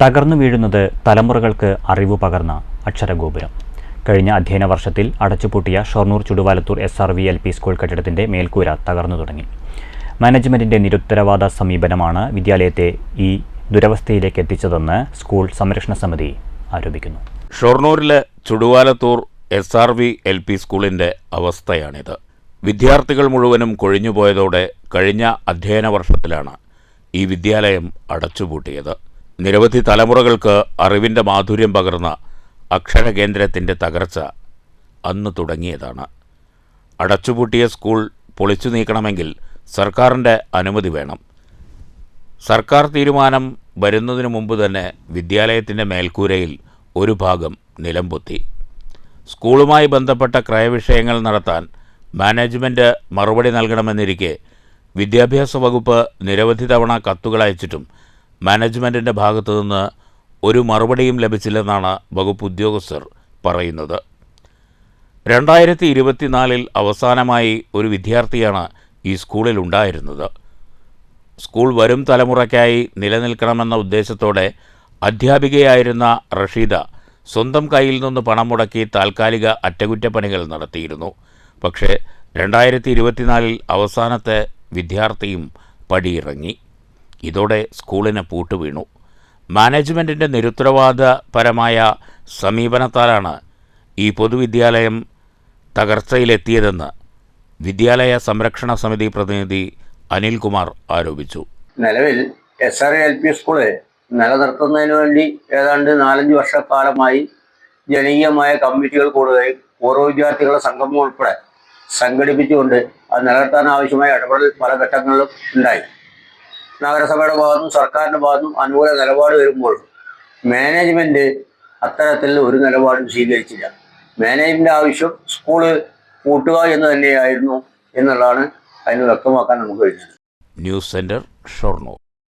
തകർന്നു വീഴുന്നത് തലമുറകൾക്ക് അറിവ് പകർന്ന അക്ഷരഗോപുരം. കഴിഞ്ഞ അധ്യയന വർഷത്തിൽ അടച്ചുപൂട്ടിയ Shoranur Chuduvalathur S R V L P school കെട്ടിടത്തിന്റെ മേൽക്കൂര തകർന്നു തുടങ്ങി. മാനേജ്മെന്റിന്റെ നിരുത്തരവാദ സമീപനമാണ് വിദ്യാലയത്തെ ഈ ദുരവസ്ഥയിലേക്ക് എത്തിച്ചതെന്ന് സ്കൂൾ സംരക്ഷണ സമിതി ആരോപിക്കുന്നു. ഷൊർണൂരിലെ Chuduvalathur S R V L P സ്കൂളിന്റെ അവസ്ഥയാണിത്. വിദ്യാർത്ഥികൾ മുഴുവനും കൊഴിഞ്ഞുപോയതോടെ കഴിഞ്ഞ അധ്യയന വർഷത്തിലാണ് ഈ വിദ്യാലയം അടച്ചുപൂട്ടിയത്. നിരവധി തലമുറകൾക്ക് അറിവിന്റെ മാധുര്യം പകർന്ന അക്ഷരകേന്ദ്രത്തിന്റെ തകർച്ച അന്ന് തുടങ്ങിയതാണ്. അടച്ചുപൂട്ടിയ സ്കൂൾ പൊളിച്ചു നീക്കണമെങ്കിൽ സർക്കാരിന്റെ അനുമതി വേണം. സർക്കാർ തീരുമാനം വരുന്നതിനു മുമ്പ് തന്നെ വിദ്യാലയത്തിന്റെ മേൽക്കൂരയിൽ ഒരു ഭാഗം നിലംപൊത്തി. സ്കൂളുമായി ബന്ധപ്പെട്ട ക്രയവിഷയങ്ങൾ നടത്താൻ മാനേജ്മെന്റ് മറുപടി നൽകണമെന്നിരിക്കെ വിദ്യാഭ്യാസ വകുപ്പ് നിരവധി തവണ കത്തുകൾ അയച്ചിട്ടും മാനേജ്മെന്റിന്റെ ഭാഗത്തുനിന്ന് ഒരു മറുപടിയും ലഭിച്ചില്ലെന്നാണ് വകുപ്പ് ഉദ്യോഗസ്ഥർ പറയുന്നത്. രണ്ടായിരത്തി ഇരുപത്തിനാലിൽ അവസാനമായി ഒരു വിദ്യാർത്ഥിയാണ് ഈ സ്കൂളിൽ ഉണ്ടായിരുന്നത്. സ്കൂൾ വരും തലമുറയ്ക്കായി നിലനിൽക്കണമെന്ന ഉദ്ദേശത്തോടെ അധ്യാപികയായിരുന്ന റഷീദ സ്വന്തം കയ്യിൽ നിന്ന് പണം മുടക്കി താൽക്കാലിക അറ്റകുറ്റപ്പണികൾ നടത്തിയിരുന്നു. പക്ഷേ രണ്ടായിരത്തി ഇരുപത്തിനാലിൽ അവസാനത്തെ വിദ്യാർത്ഥിയും പടിയിറങ്ങി. ഇതോടെ സ്കൂളിന് പൂട്ടുവീണു മാനേജ്മെന്റിന്റെ നിരുത്തരവാദപരമായ സമീപനത്താലാണ് ഈ പൊതുവിദ്യാലയം തകർച്ചയിലെത്തിയതെന്ന് വിദ്യാലയ സംരക്ഷണ സമിതി പ്രതിനിധി അനിൽകുമാർ ആരോപിച്ചു. നിലവിൽ S R L P school നിലനിർത്തുന്നതിന് വേണ്ടി ഏതാണ്ട് നാലഞ്ച് വർഷക്കാലമായി ജനകീയമായ കമ്മിറ്റികൾ കൂടുകയും ഓരോ വിദ്യാർത്ഥികളുടെ സംഗമം ഉൾപ്പെടെ സംഘടിപ്പിച്ചുകൊണ്ട് അത് നിലനിർത്താൻ ആവശ്യമായ ഇടപെടൽ പല ഘട്ടങ്ങളിലും ഉണ്ടായി. നഗരസഭയുടെ ഭാഗത്തും സർക്കാരിന്റെ ഭാഗത്തും അനുകൂല നിലപാട് വരുമ്പോൾ മാനേജ്മെന്റ് അത്തരത്തിൽ ഒരു നിലപാടും സ്വീകരിച്ചില്ല. മാനേജ്മെന്റ് ആവശ്യം സ്കൂൾ കൂട്ടുക എന്ന് തന്നെയായിരുന്നു എന്നുള്ളതാണ് അതിന് വ്യക്തമാക്കാൻ നമുക്ക് കഴിഞ്ഞത്. News centre Shoranur